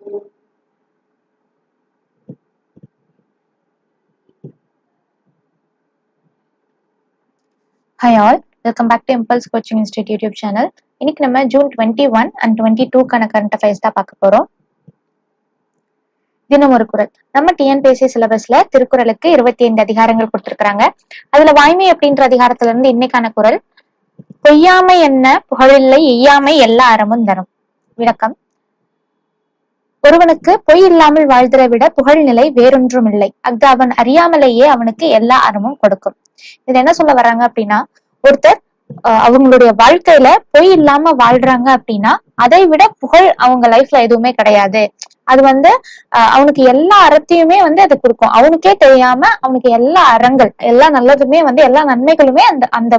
Hi all welcome back to Impulse coaching institute YouTube channel இன்னைக்கு நம்ம June twenty one and twenty டூக்கான current affairs தான் பார்க்க போறோம். தினம் ஒரு குரல். நம்ம டிஎன்பிஎஸ்சி சிலபஸ்ல திருக்குறளுக்கு இருபத்தி ஐந்து அதிகாரங்கள் கொடுத்திருக்காங்க அதுல வாய்மை அப்படின்ற அதிகாரத்துல இருந்து இன்னைக்கான குரல். பொய்யாமை என்ன புகழில்லை எய்யாமை எல்லா அறமும் தரும். விளக்கம். ஒருவனுக்கு பொய் இல்லாமல் வாழ்தலை விட புகழ் நிலை வேறொன்றும் இல்லை அஃது அவன் அறியாமலேயே அவனுக்கு எல்லா அறமும் கொடுக்கும். இதுல என்ன சொல்ல வர்றாங்க அப்படின்னா ஒருத்தர் அஹ், அவங்களுடைய வாழ்க்கையில பொய் இல்லாம வாழ்றாங்க அப்படின்னா அதை விட புகழ் அவங்க லைஃப்ல எதுவுமே கிடையாது. அது வந்து அவனுக்கு எல்லா அறத்தையுமே வந்து அது கொடுக்கும். அவனுக்கே தெரியாம அவனுக்கு எல்லா அறங்கள் எல்லா நல்லதுமே வந்து எல்லா நன்மைகளுமே அந்த அந்த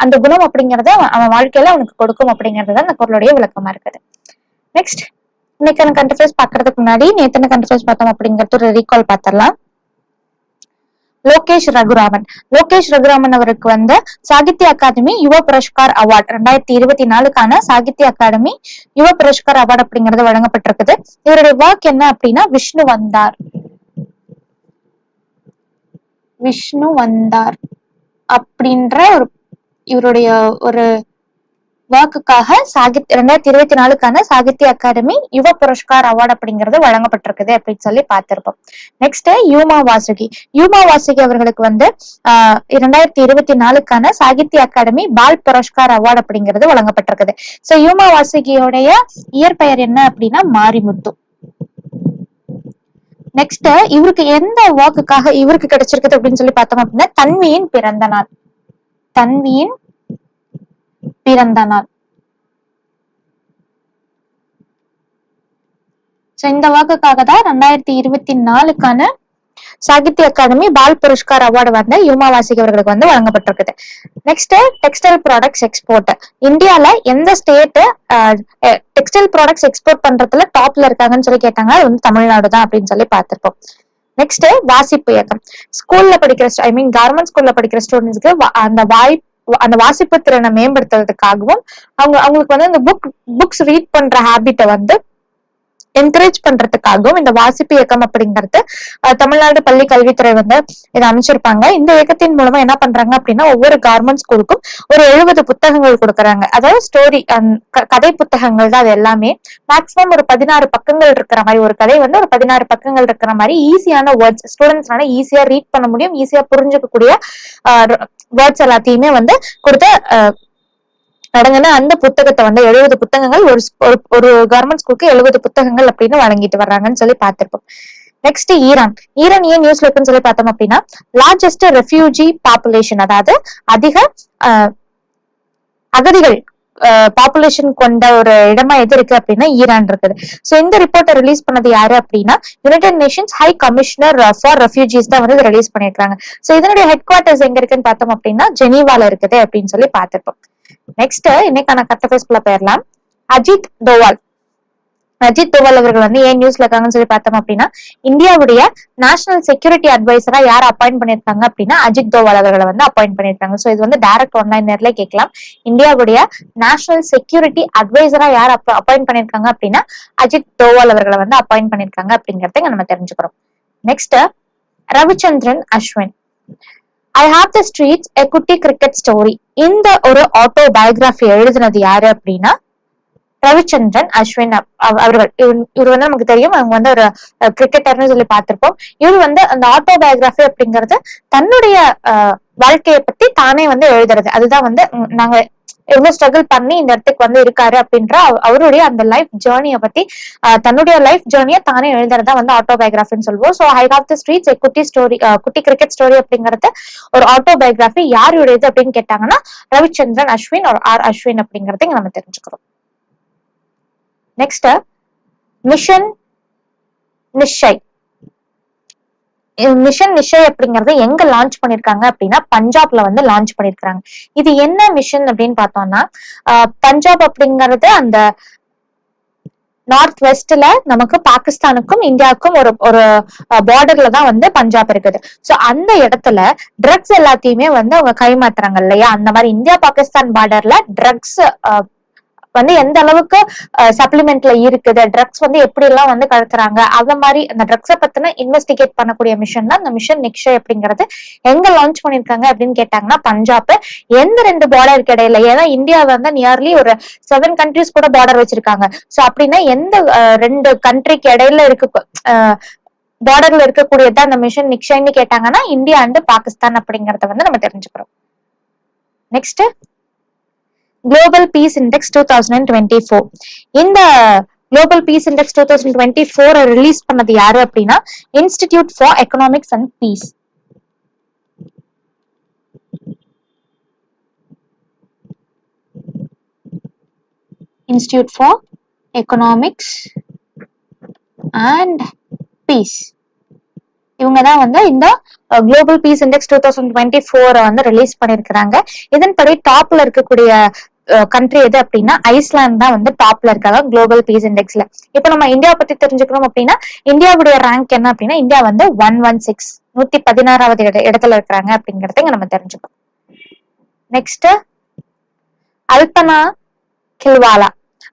அந்த குணம் அப்படிங்கறத அவன் வாழ்க்கையில அவனுக்கு கொடுக்கும் அப்படிங்கறது அந்த பொருளுடைய விளக்கமா இருக்குது. நெக்ஸ்ட் இன்னைக்கான கண்டஃபேஸ் பாக்குறதுக்கு முன்னாடி நேத்தன கண்டஃபேஸ் பார்த்தோம் அப்படிங்கறது ஒரு ரீகால் பாத்திரலாம் லோகேஷ் ரகுராமன். லோகேஷ் ரகுராமன் அவருக்கு வந்து சாகித்ய அகாதமி யுவ புரஸ்கார் அவார்ட் ரெண்டாயிரத்தி இருபத்தி நாலுக்கான சாகித்ய அகாடமி யுவ புரஸ்கார் அவார்ட் அப்படிங்கறது வழங்கப்பட்டிருக்குது. இவருடைய ஒர்க் என்ன அப்படின்னா விஷ்ணு வந்தார். விஷ்ணு வந்தார் அப்படின்ற ஒரு இவருடைய ஒரு ஒர்க்குக்காக சாகித் ரெண்டாயிரத்தி இருபத்தி நாலுக்கான சாகித்ய அகாடமி யுவ புரஸ்கார் அவார்டு அப்படிங்கிறது வழங்கப்பட்டிருக்குது அப்படின்னு சொல்லி பார்த்திருப்போம். நெக்ஸ்ட் யூமா வாசுகி. யூமா வாசுகி அவர்களுக்கு வந்து ஆஹ் இரண்டாயிரத்தி இருபத்தி நாலுக்கான சாகித்ய அகாடமி பால் புரஸ்கார் அவார்டு அப்படிங்கிறது வழங்கப்பட்டிருக்குது. சோ யூமா வாசுகியோடைய இயற்பெயர் என்ன அப்படின்னா மாரிமுத்து. நெக்ஸ்ட் இவருக்கு எந்த வாக்குக்காக இவருக்கு கிடைச்சிருக்குது அப்படின்னு சொல்லி பார்த்தோம் அப்படின்னா தன்வியின் பிறந்த நாள். தன்வியின் பிறந்த நாள். சோ இந்த வாக்குக்காக தான் ரெண்டாயிரத்தி இருபத்தி நாலுக்கான சாகித்ய அகாடமி பால் புரஸ்கார் அவார்டு வந்து யுமா வாசிக் அவர்களுக்கு வந்து வழங்கப்பட்டிருக்குது. நெக்ஸ்ட் டெக்ஸ்டைல் ப்ராடக்ட்ஸ் எக்ஸ்போர்ட் இந்தியால எந்த ஸ்டேட் டெக்ஸ்டைல் ப்ராடக்ட்ஸ் எக்ஸ்போர்ட் பண்றதுல டாப்ல இருக்காங்கன்னு சொல்லி கேட்டாங்க. அது வந்து தமிழ்நாடு தான் அப்படின்னு சொல்லி பார்த்திருப்போம். நெக்ஸ்ட் வாசிப்பு இயக்கம். ஸ்கூல்ல படிக்கிற ஐ மீன் கவர்மெண்ட் ஸ்கூல்ல படிக்கிற ஸ்டூடெண்ட்ஸ்க்கு அந்த வாய் அந்த வாசிப்பு திறனை மேம்படுத்துறதுக்காகவும் அவங்க அவங்களுக்கு வந்து அந்த புக் புக்ஸ் ரீட் பண்ற ஹேபிட்டை வந்து என்கரேஜ் பண்றதுக்காகவும் இந்த வாசிப்பு இயக்கம் அப்படிங்கிறது தமிழ்நாடு பள்ளி கல்வித்துறை வந்து இதை அமைச்சிருப்பாங்க. இந்த இயக்கத்தின் மூலமா என்ன பண்றாங்க அப்படின்னா ஒவ்வொரு கார்மெண்ட்ஸ் ஸ்கூலுக்கும் ஒரு எழுபது புத்தகங்கள் கொடுக்குறாங்க. அதாவது ஸ்டோரி கதை புத்தகங்கள் தான் அது எல்லாமே. மேக்சிமம் ஒரு பதினாறு பக்கங்கள் இருக்கிற மாதிரி ஒரு கதை வந்து ஒரு பதினாறு பக்கங்கள் இருக்கிற மாதிரி ஈஸியான வேர்ட்ஸ் ஸ்டூடெண்ட்ஸ்னால ஈஸியா ரீட் பண்ண முடியும் ஈஸியா புரிஞ்சுக்கக்கூடிய வேர்ட்ஸ் எல்லாத்தையுமே வந்து கொடுத்து அடங்கின அந்த புத்தகத்தை வந்து எழுபது புத்தகங்கள் ஒரு ஒரு கவர்மெண்ட் ஸ்கூலுக்கு எழுபது புத்தகங்கள் அப்படின்னு வழங்கிட்டு வர்றாங்கன்னு சொல்லி பார்த்திருப்போம். Next Iran. ஈரான் ஏன் நியூஸ்ல இருக்குன்னு சொல்லி பார்த்தோம் அப்படின்னா லார்ஜஸ்ட் ரெஃப்யூஜி பாப்புலேஷன் அதாவது அதிக அகதிகள் பாப்புலேஷன் கொண்ட ஒரு இடமா எது இருக்கு அப்படின்னா ஈரான் இருக்குது. சோ இந்த ரிப்போர்ட்டை ரிலீஸ் பண்ணது யாரு அப்படின்னா United Nations high commissioner for refugees தான் வந்து ரிலீஸ் பண்ணிருக்காங்க சோ இதனுடைய ஹெட் குவார்ட்டர்ஸ் எங்க இருக்குன்னு பார்த்தோம் அப்படின்னா ஜெனீவால இருக்குது அப்படின்னு சொல்லி பார்த்திருப்போம். நெக்ஸ்ட் இன்னைக்கான கட்டபேஸ்குள்ள போயிடலாம் அஜித் தோவால். அஜித் தோவால் அவர்கள் வந்து ஏன் நியூஸ்ல இருக்காங்கன்னு சொல்லி பார்த்தோம் அப்படின்னா இந்தியாவுடைய நேஷனல் செக்யூரிட்டி அட்வைசரா யார் அப்பாயிண்ட் பண்ணிருக்காங்க அப்படின்னா அஜித் தோவால் அவர்களை வந்து அப்பாயிண்ட் பண்ணியிருக்காங்க. சோ இது வந்து டைரக்ட் ஆன்லைன் நேர்ல கேட்கலாம். இந்தியாவுடைய நேஷனல் செக்யூரிட்டி அட்வைசரா யார் அப்பாயிண்ட் பண்ணிருக்காங்க அப்படின்னா அஜித் தோவால் அவர்களை வந்து அப்பாயிண்ட் பண்ணிருக்காங்க அப்படிங்கறத நம்ம தெரிஞ்சுக்கிறோம். Next Ravichandran Ashwin. I have the streets a kutti cricket story இந்த ஒரு ஆட்டோ பயோகிராஃபி எழுதுனது யாரு அப்படின்னா ரவிச்சந்திரன் அஸ்வின் அவர்கள் இவர் இவர் வந்து நமக்கு தெரியும் அவங்க வந்து ஒரு கிரிக்கெட்டர்னு சொல்லி பார்த்திருப்போம் இவர் வந்து அந்த ஆட்டோ பயோகிராஃபி அப்படிங்கிறது தன்னுடைய வாழ்க்கையை பத்தி தானே வந்து எழுதுறது அதுதான் வந்து நாங்க எவ்வளவு ஸ்ட்ரகிள் பண்ணி இந்த இடத்துக்கு வந்து இருக்காரு அப்படின்ற அவருடைய அந்த லைஃப் ஜேர்னியை பத்தி தன்னுடைய லைஃப் ஜேர்னியை தானே எழுதுறதா வந்து ஆட்டோபயோகிராஃபின்னு சொல்லுவோம். So I of the streets kutti story kutti cricket story அப்படிங்கிறது ஒரு ஆட்டோபயோகிராஃபி யாருடையது அப்படின்னு கேட்டாங்கன்னா ரவிச்சந்திரன் அஸ்வின் ஒரு ஆர் அஸ்வின் அப்படிங்கறத இங்க நம்ம தெரிஞ்சுக்கிறோம். Next mission Nishay mission Nishay அப்படிங்கறத எங்க லான்ச் பண்ணிருக்காங்க அப்படின்னா பஞ்சாப்ல வந்து லான்ச் பண்ணிருக்காங்க இது என்ன மிஷன் அப்படின்னு பார்த்தோம்னா ஆஹ் பஞ்சாப் அப்படிங்கறது அந்த நார்த் வெஸ்ட்ல நமக்கு பாகிஸ்தானுக்கும் இந்தியாவுக்கும் ஒரு ஒரு பார்டர்ல தான் வந்து பஞ்சாப் இருக்குது. சோ அந்த இடத்துல ட்ரக்ஸ் எல்லாத்தையுமே வந்து அவங்க கைமாத்துறாங்க இல்லையா? அந்த மாதிரி இந்தியா பாகிஸ்தான் பார்டர்ல ட்ரக்ஸ் வந்து எந்த அளவுக்கு சப்ளிமெண்ட்ல இருக்குது ட்ரக்ஸ் வந்து எப்படி எல்லாம் வந்து கடத்துறாங்க அந்த மாதிரி அந்த ட்ரக்ஸை பத்தின இன்வெஸ்டிகேட் பண்ணக்கூடிய மிஷன் தான் இந்த மிஷன் நிக்ஷய் அப்படிங்கிறது. எங்க லான்ச் பண்ணிருக்காங்க அப்படின்னு கேட்டாங்கன்னா பஞ்சாப். எந்த ரெண்டு பார்டருக்கு இடையில? ஏன்னா இந்தியா வந்து நியர்லி ஒரு செவன் கண்ட்ரிஸ் கூட பார்டர் வச்சிருக்காங்க. சோ அப்படின்னா எந்த ரெண்டு கண்ட்ரிக்கு இடையில இருக்கு பார்டர்ல இருக்கக்கூடியது அந்த மிஷன் நிக்ஷய்னு கேட்டாங்கன்னா இந்தியா அண்ட் பாகிஸ்தான் அப்படிங்கறத வந்து நம்ம தெரிஞ்சுக்கிறோம். Next global peace index two thousand twenty four இந்த global peace index two thousand twenty four release பண்ணது யாரு அப்படின்னா institute for economics and peace institute for economics and peace இவங்க தான் வந்து இந்த global peace index two thousand twenty ஃபோரை வந்து ரிலீஸ் பண்ணிருக்கிறாங்க. இதன்படி டாப்ல இருக்கக்கூடிய கண்ட்ரி எது அப்படின்னா ஐஸ்லாந்து தான் வந்து டாப்ல இருக்காங்க குளோபல் பீஸ் இண்டெக்ஸ்ல இப்போ நம்ம இந்தியா பத்தி தெரிஞ்சுக்கணும் அப்படின்னா இந்தியாவுடைய ரேங்க் என்ன அப்படின்னா இந்தியா வந்து ஒன் ஒன் சிக்ஸ் நூத்தி பதினாறாவது இட- இடத்துல இருக்கிறாங்க அப்படிங்கறத இங்க நம்ம தெரிஞ்சுக்கணும். நெக்ஸ்ட் அல்பனா கில்வாலா.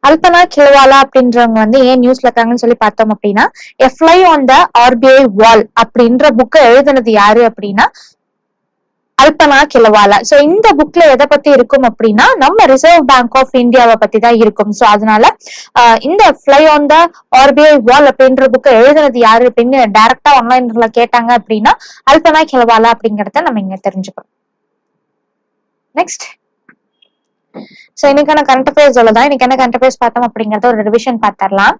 அல்பனா கில்வாலா அப்படின்றவங்க வந்து ஏன் நியூஸ்ல இருக்காங்கன்னு சொல்லி பார்த்தோம் அப்படின்னா எஃப்ளை ஆன் த ஆர்பிஐ வால் அப்படின்ற புக்கை எழுதுனது யாரு அப்படின்னா அல்பனா கிலவாலா. சோ இந்த புக்ல எதை பத்தி இருக்கும் அப்படின்னா நம்ம ரிசர்வ் பேங்க் ஆஃப் இந்தியாவை பத்தி தான் இருக்கும். சோ அதனால இந்த fly on the RBI wall அப்படின்ற புக்கை எழுதுனது யாரு அப்படின்னு டைரக்டா ஆன்லைன்ல கேட்டாங்க அப்படின்னா அல்பனா கிலவாலா அப்படிங்கறத நம்ம இங்க தெரிஞ்சுக்கணும். நெக்ஸ்ட் சோ இன்னைக்கான கரண்ட் அஃபேர்ஸ் தான் இன்னைக்கான கரண்ட் அஃபேர்ஸ் பார்த்தோம் அப்படிங்கறத ஒரு ரிவிஷன் பார்த்தரலாம்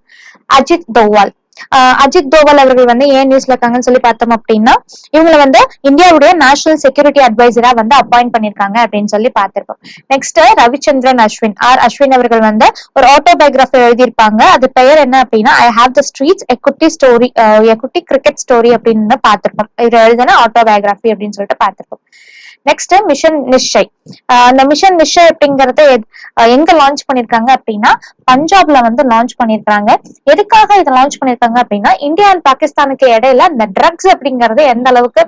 அஜித் தோவால். ஆஹ் அஜித் தோவல் அவர்கள் வந்து ஏன் நியூஸ்ல இருக்காங்கன்னு சொல்லி பார்த்தோம் அப்படின்னா இவங்களை வந்து இந்தியாவுடைய நேஷனல் செக்யூரிட்டி அட்வைசரா வந்து அப்பாயிண்ட் பண்ணிருக்காங்க அப்படின்னு சொல்லி பார்த்திருப்போம் நெக்ஸ்ட் ரவிச்சந்திரன் அஸ்வின். ஆர் அஸ்வின் அவர்கள் வந்து ஒரு ஆட்டோபயோகிராஃபி எழுதியிருப்பாங்க. அது பெயர் என்ன அப்படின்னா ஐ ஹாவ் த ஸ்ட்ரீட்ஸ் எக்குட்டி ஸ்டோரி எ குட்டி கிரிக்கெட் ஸ்டோரி அப்படின்னு பார்த்திருப்போம் இது எழுதின ஆட்டோபயோகிராஃபி அப்படின்னு சொல்லிட்டு பார்த்திருப்போம் நெக்ஸ்ட் மிஷன் நிஷை அந்த மிஷன் நிஷை அப்படிங்கறத எத்- எங்க லான்ச் பண்ணிருக்காங்க அப்படின்னா பஞ்சாப்ல வந்து லான்ச் பண்ணிருக்காங்க. எதுக்காக இதை லான்ச் பண்ணிருக்காங்க அப்படின்னா இந்தியா அண்ட் பாகிஸ்தானுக்கு இடையில இந்த ட்ரக்ஸ் அப்படிங்கறது எந்த அளவுக்கு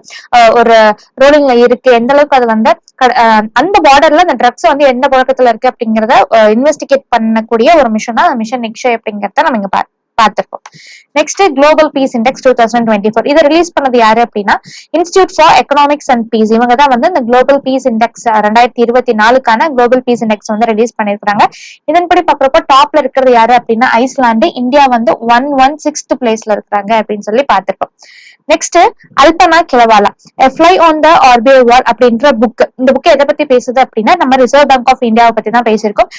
ஒரு ரோலிங்ல இருக்கு எந்த அளவுக்கு அது வந்து கட- அந்த பார்டர்ல இந்த ட்ரக்ஸ் வந்து எந்த புழக்கத்துல இருக்கு அப்படிங்கறத இன்வெஸ்டிகேட் பண்ணக்கூடிய ஒரு மிஷன் தான் மிஷன் நிக்ஷய் அப்படிங்கறத நம்ம இங்க பா- பார்த்திருப்போம் next global peace index two thousand twenty four இதை ரிலீஸ் பண்ணது யாரு அப்படின்னா institute for economics and peace இவங்க தான் வந்து இந்த குளோபல் பீஸ் இண்டெக்ஸ் ரெண்டாயிரத்தி இருபத்தி நாலுக்கான குளோபல் பீஸ் இண்டெக்ஸ் வந்து ரிலீஸ் பண்ணிருக்காங்க இதன்படி பாக்குறப்ப டாப்ல இருக்கிறது யாரு அப்படின்னா ஐஸ்லாந்து இந்தியா வந்து ஒன் ஒன் சிக்ஸ்த் பிளேஸ்ல இருக்கிறாங்க அப்படின்னு சொல்லி பார்த்திருக்கோம். Next Alpana Kilawala fly on the RBI wall அப்படின்ற புக் இந்த புக் எதை பத்தி பேசுது அப்படின்னா நம்ம ரிசர்வ் பேங்க் ஆஃப் இந்தியாவை பத்தி தான் பேசியிருக்கோம்.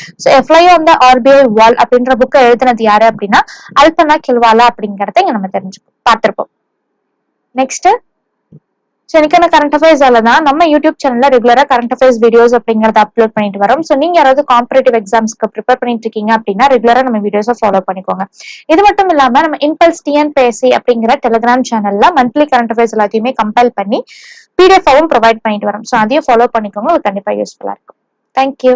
Fly on the RBI wall அப்படின்ற புக்கை எழுதினது யாரு அப்படின்னா அல்பனா கில்வாலா அப்படிங்கறத இங்க நம்ம தெரிஞ்சு பார்த்திருப்போம். நெக்ஸ்ட் ஸோ இன்னைக்கான கரண்ட் அஃபேர்ஸ் தான் நம்ம யூடியூப் சேனல்ல ரெகுலரா கரண்ட் அஃபேர்ஸ் வீடியோஸ் அப்படிங்கறத அப்லோட் பண்ணிட்டு வரோம். ஸோ நீங்க யாராவது காம்பரேட்டிவ் எக்ஸாம்ஸ்க்கு ப்ரிப்பேர் பண்ணிட்டு இருக்கீங்க அப்படின்னா ரெகுலரா நம்ம வீடியோஸை ஃபாலோ பண்ணிக்கோங்க. இது மட்டும் இல்லாம நம்ம இம்பல்ஸ் டிஎன்பிஎஸ்சி அப்படிங்கிற டெலிகிராம் சேனல்ல மந்த்லி கரண்ட் அஃபேர்ஸ் எல்லாத்தையுமே கம்பேர் பண்ணி பிடிஎஃபாவும் ப்ரொவைட் பண்ணிட்டு வரோம். ஸோ அதையும் ஃபாலோ பண்ணிக்கோங்க. உங்களுக்கு கண்டிப்பா யூஸ்ஃபுல்லா இருக்கும். தேங்க்யூ